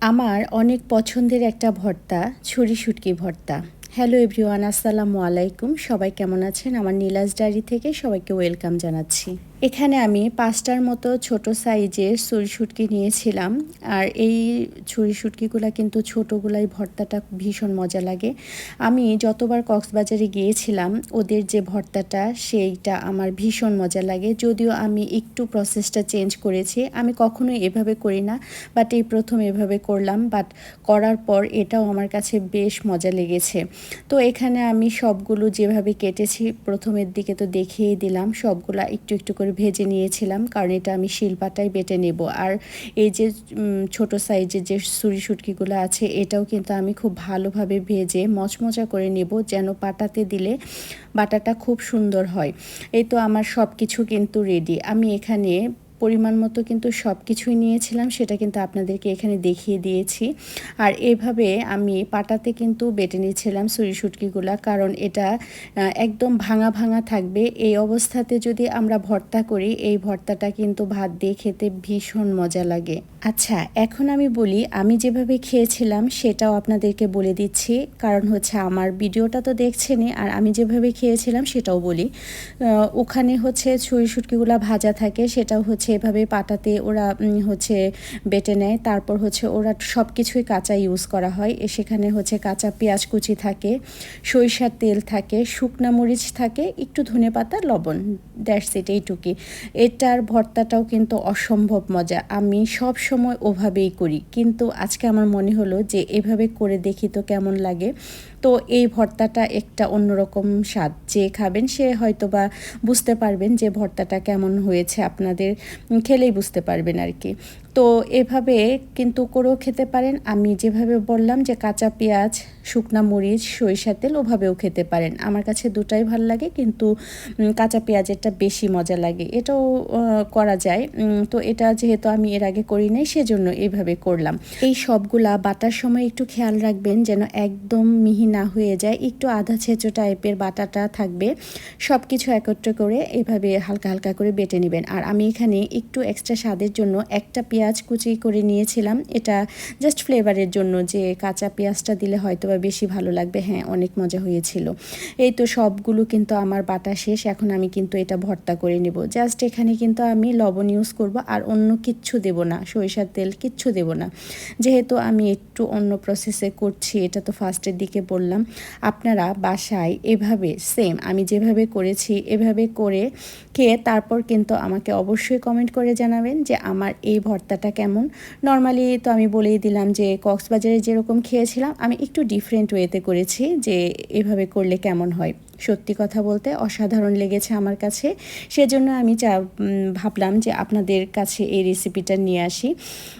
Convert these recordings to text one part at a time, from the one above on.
আমার অনেক পছন্দের একটা ভর্তা, ছুরি শুটকি ভর্তা। হ্যালো এভরিওয়ান আসসালামু আলাইকুম। সবাই কেমন আছেন? আমার নীলাজ ডায়েরি থেকে সবাইকে ওয়েলকাম জানাচ্ছি। এখানে আমি পাঁচটার মতো ছোট সাইজের ছুরি নিয়েছিলাম। আর এই ছুরি শুটকিগুলো কিন্তু ছোটোগুলাই ভর্তাটা ভীষণ মজা লাগে। আমি যতবার কক্সবাজারে গিয়েছিলাম, ওদের যে ভর্তাটা, সেইটা আমার ভীষণ মজা লাগে। যদিও আমি একটু প্রসেসটা চেঞ্জ করেছি, আমি কখনোই এভাবে করি না বাট এই প্রথম এভাবে করলাম বাট করার পর এটাও আমার কাছে বেশ মজা লেগেছে। তো এখানে আমি সবগুলো যেভাবে কেটেছি, প্রথমের দিকে তো দেখিয়ে দিলাম, সবগুলো একটু একটু করে ভেজে নিয়েছিলাম, কারণ এটা আমি শিলপাটাই বেটে নেব। আর এই যে ছোট সাইজের যে সুরি সুটকিগুলো আছে, এটাও কিন্তু আমি খুব ভালোভাবে ভেজে মচমচা করে নেব, যেন পাটাতে দিলে বাটাটা খুব সুন্দর হয়। এই তো আমার সব কিছু কিন্তু রেডি আমি এখানে পরিমাণ মতো কিন্তু সব কিছুই নিয়েছিলাম, সেটা কিন্তু আপনাদেরকে এখানে দেখিয়ে দিয়েছি। আর এভাবে আমি পাটাতে কিন্তু বেটে নিয়েছিলাম সুরি সুটকিগুলা কারণ এটা একদম ভাঙা ভাঙা থাকবে। এই অবস্থাতে যদি আমরা ভর্তা করি, এই ভর্তাটা কিন্তু ভাত দিয়ে খেতে ভীষণ মজা লাগে। আচ্ছা এখন আমি বলি, আমি যেভাবে খেয়েছিলাম সেটাও আপনাদেরকে বলে দিচ্ছি। কারণ হচ্ছে আমার ভিডিওটা তো দেখছেনই, আর আমি যেভাবে খেয়েছিলাম সেটাও বলি। ওখানে হচ্ছে ছুরি সুটকিগুলো ভাজা থাকে, সেটাও হচ্ছে হচ্ছে এভাবে পাটাতে ওরা হচ্ছে বেটে নেয়। তারপর হচ্ছে ওরা সব কিছুই কাঁচা ইউজ করা হয়। সেখানে হচ্ছে কাঁচা পেঁয়াজ কুচি থাকে, সরিষার তেল থাকে, শুকনা মরিচ থাকে, একটু ধনে পাতা, লবণ দ্যাটস ইট এইটুকি এটার ভর্তাটাও কিন্তু অসম্ভব মজা। আমি সব সময় ওভাবেই করি। কিন্তু আজকে আমার মনে হলো যে এভাবে করে দেখি তো কেমন লাগে। তো এই ভর্তাটা একটা অন্যরকম স্বাদ। যে খাবেন সে হয়তো বা বুঝতে পারবেন যে ভর্তাটা কেমন হয়েছে আপনাদের। খেলেই বুঝতে পারবেন আর কি। তো এভাবে কিন্তু করেও খেতে পারেন। আমি যেভাবে বললাম যে কাঁচা পেঁয়াজ, শুকনা মরিচ সরিষা তেল ওভাবেও খেতে পারেন। আমার কাছে দুটাই ভালো লাগে কিন্তু কাঁচা পেঁয়াজেরটা বেশি মজা লাগে। এটাও করা যায়। তো এটা যেহেতু আমি এর আগে করি নাই, সেজন্য এইভাবে করলাম। এই সবগুলা বাটার সময় একটু খেয়াল রাখবেন যেন একদম মিহি না হয়ে যায়। একটু আধা ছেঁচো টাইপের বাটাটা থাকবে। সব কিছু একত্র করে এভাবে হালকা হালকা করে বেটে নেবেন। আর আমি এখানে একটু এক্সট্রা স্বাদের জন্য একটা পেঁয়াজ কুচি করে নিয়েছিলাম। এটা জাস্ট ফ্লেভারের জন্য যে কাঁচা পেঁয়াজটা দিলে হয়তো বা বেশি ভালো লাগবে। হ্যাঁ অনেক মজা হয়েছিল। এই তো সবগুলো কিন্তু আমার বাটা শেষ। এখন আমি কিন্তু এটা ভর্তা করে নেব। জাস্ট এখানে কিন্তু আমি লবণ ইউজ করব আর অন্য কিচ্ছু দেব না। সরিষার তেল কিচ্ছু দেব না। যেহেতু আমি একটু অন্য প্রসেসে করছি, এটা তো ফার্স্টের দিকে বললাম। আপনারা বাসায় এভাবে সেম আমি যেভাবে করেছি, এভাবে করে খেয়ে তারপর কিন্তু আমাকে অবশ্যই কমেন্ট করে জানাবেন যে আমার এই ভর্তাটা কেমন। নর্মালি তো আমি বলেই দিলাম যে কক্সবাজারে যেরকম খেয়েছিলাম, আমি একটু ডিফারেন্ট ওয়েতে করেছি যে এভাবে করলে কেমন হয়। সত্যি কথা বলতে অসাধারণ লেগেছে আমার কাছে। সেজন্য আমি চা ভাবলাম যে আপনাদের কাছে এই রেসিপিটা নিয়ে আসি।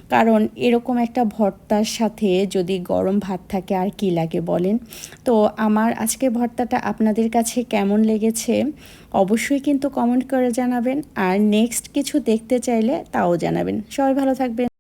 কারণ এরকম একটা ভর্তার সাথে যদি গরম ভাত থাকে আর কি লাগে বলেন। তো আমার আজকে ভর্তাটা আপনাদের কাছে কেমন লেগেছে? অবশ্যই কিন্তু কমেন্ট করে জানাবেন। আর নেক্সট কিছু দেখতে চাইলে তাও জানাবেন। সবাই ভালো থাকবেন।